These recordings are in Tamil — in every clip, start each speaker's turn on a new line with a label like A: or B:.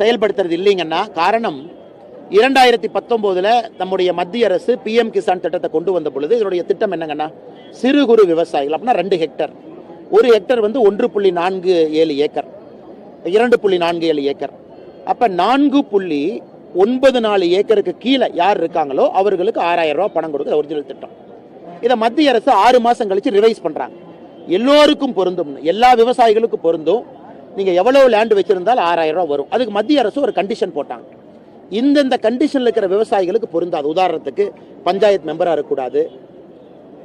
A: செயல்படுத்துறது இல்லைங்கன்னா காரணம் இரண்டாயிரத்தி பத்தொன்பதுல நம்முடைய மத்திய அரசு பிஎம் கிசான் திட்டத்தை கொண்டு வந்த பொழுது இதனுடைய திட்டம் என்னங்கன்னா சிறு குறு விவசாயிகள் அப்படின்னா ரெண்டு ஹெக்டர் ஒரு ஹெக்டர் வந்து ஒன்று புள்ளி நான்கு ஏழு ஏக்கர். இரண்டு புள்ளி நான்கு ஏழு ஏக்கர். அப்ப நான்கு புள்ளி ஒன்பது நாலு ஏக்கருக்கு கீழே யார் இருக்காங்களோ அவர்களுக்கு ஆறாயிரம் ரூபாய் பணம் கொடுக்குற ஒரிஜினல் திட்டம். இதை மத்திய அரசு ஆறு மாசம் கழிச்சு ரிவைஸ் பண்றாங்க. எல்லோருக்கும் பொருந்தும் எல்லா விவசாயிகளுக்கும் பொருந்தும். நீங்கள் எவ்வளவு லேண்டு வச்சுருந்தாலும் ஆறாயிரம் ரூபா வரும். அதுக்கு மத்திய அரசு ஒரு கண்டிஷன் போட்டாங்க. இந்தந்த கண்டிஷனில் இருக்கிற விவசாயிகளுக்கு பொருந்தாது. உதாரணத்துக்கு பஞ்சாயத்து மெம்பராக இருக்கக்கூடாது.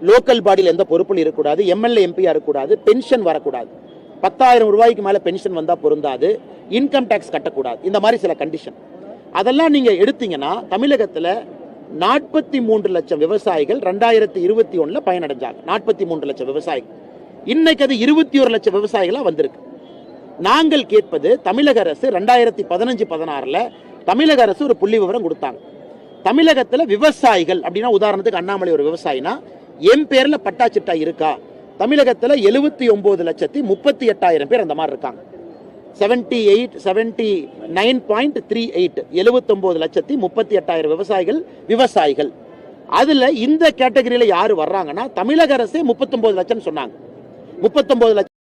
A: லோக்கல் பாடியில் எந்த பொறுப்பில் இருக்கக்கூடாது. எம்எல்ஏ எம்பியாக இருக்கக்கூடாது. பென்ஷன் வரக்கூடாது. பத்தாயிரம் ரூபாய்க்கு மேலே பென்ஷன் வந்தால் பொருந்தாது. இன்கம் டேக்ஸ் கட்டக்கூடாது. இந்த மாதிரி சில கண்டிஷன் அதெல்லாம் நீங்கள் எடுத்தீங்கன்னா தமிழகத்தில் நாற்பத்தி மூன்று லட்சம் விவசாயிகள் ரெண்டாயிரத்தி இருபத்தி ஒன்றில் பயனடைஞ்சாங்க. நாற்பத்தி மூன்று லட்சம் விவசாயிகள். இன்னைக்கு அது இருபத்தி ஒரு லட்சம் விவசாயிகளாக வந்திருக்கு. நாங்கள் கேட்பது தமிழக அரசு ரெண்டாயிரத்தி பதினஞ்சு பதினாறில் தமிழக அரசு ஒரு புள்ளி விவரம் கொடுத்தாங்க. தமிழகத்தில் விவசாயிகள் அப்படின்னா உதாரணத்துக்கு அண்ணாமலை ஒரு விவசாயினா என் பேரில் பட்டா சிட்டா இருக்கா? தமிழகத்தில் எழுபத்தி ஒம்பது லட்சத்தி முப்பத்தி எட்டாயிரம் பேர் அந்த மாதிரி இருக்காங்க. Seventy eight seventy nine point three eight எழுபத்தொம்போது லட்சத்தி முப்பத்தி எட்டாயிரம் விவசாயிகள் விவசாயிகள். அதில் இந்த கேட்டகரியில் யார் வர்றாங்கன்னா தமிழக அரசே முப்பத்தொம்போது லட்சம் சொன்னாங்க. முப்பத்தொம்போது லட்சம்